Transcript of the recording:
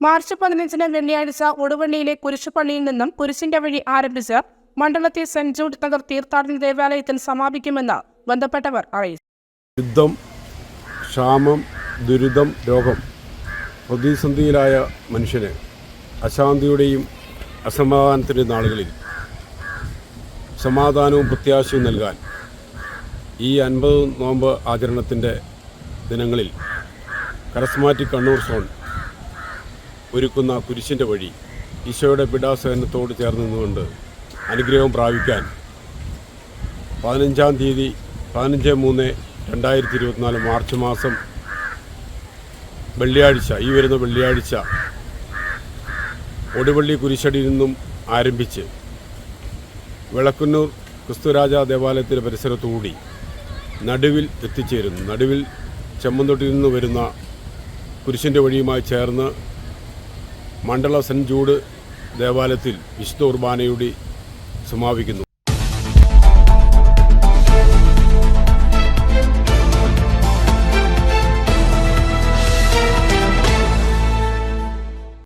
March പതിനഞ്ചിന് വെള്ളിയാഴ്ച ഒടുവള്ളിയിലെ കുരിശുപള്ളിയിൽ നിന്നും കുരിശിന്റെ വഴി ആരംഭിച്ച് മണ്ഡലത്തെ സെന്റ് ജോർജ് നഗർ തീർത്ഥാടന ദേവാലയത്തിൽ സമാപിക്കുമെന്ന് ബന്ധപ്പെട്ടവർ അറിയിച്ചു. യുദ്ധം ക്ഷാമം ദുരിതം രോഗം പ്രതിസന്ധിയിലായ മനുഷ്യന് അശാന്തിയുടെയും അസമാധാനത്തിന്റെ നാളുകളിൽ സമാധാനവും പ്രത്യാശയും നൽകാൻ ഈ അൻപത് നോമ്പ് ആചരണത്തിന്റെ ദിനങ്ങളിൽ കരസ്മാറ്റിക് കണ്ണൂർ സോൺ ഒരുക്കുന്ന കുരിശിന്റെ വഴി ഈശോയുടെ പിടാസഹനത്തോട് ചേർന്ന് നിന്നുകൊണ്ട് അനുഗ്രഹം പ്രാപിക്കാൻ പതിനഞ്ചാം തീയതി പതിനഞ്ച് മൂന്ന് രണ്ടായിരത്തി ഇരുപത്തിനാല് മാർച്ച് മാസം വെള്ളിയാഴ്ച ഈ വരുന്ന വെള്ളിയാഴ്ച ഒടുവള്ളി കുരിശടിയിൽ നിന്നും ആരംഭിച്ച് വിളക്കുന്നൂർ ക്രിസ്തുരാജ ദേവാലയത്തിന്റെ പരിസരത്തുകൂടി നടുവിൽ എത്തിച്ചേരുന്നു. നടുവിൽ ചെമ്മന്തൊട്ടിൽ നിന്ന് വരുന്ന കുരിശിന്റെ വഴിയുമായി ചേർന്ന് മണ്ഡല സെന്റ് ജൂഡ് ദേവാലയത്തിൽ വിശുദ്ധ കുർബാനയുടെ സമാപിക്കുന്നു.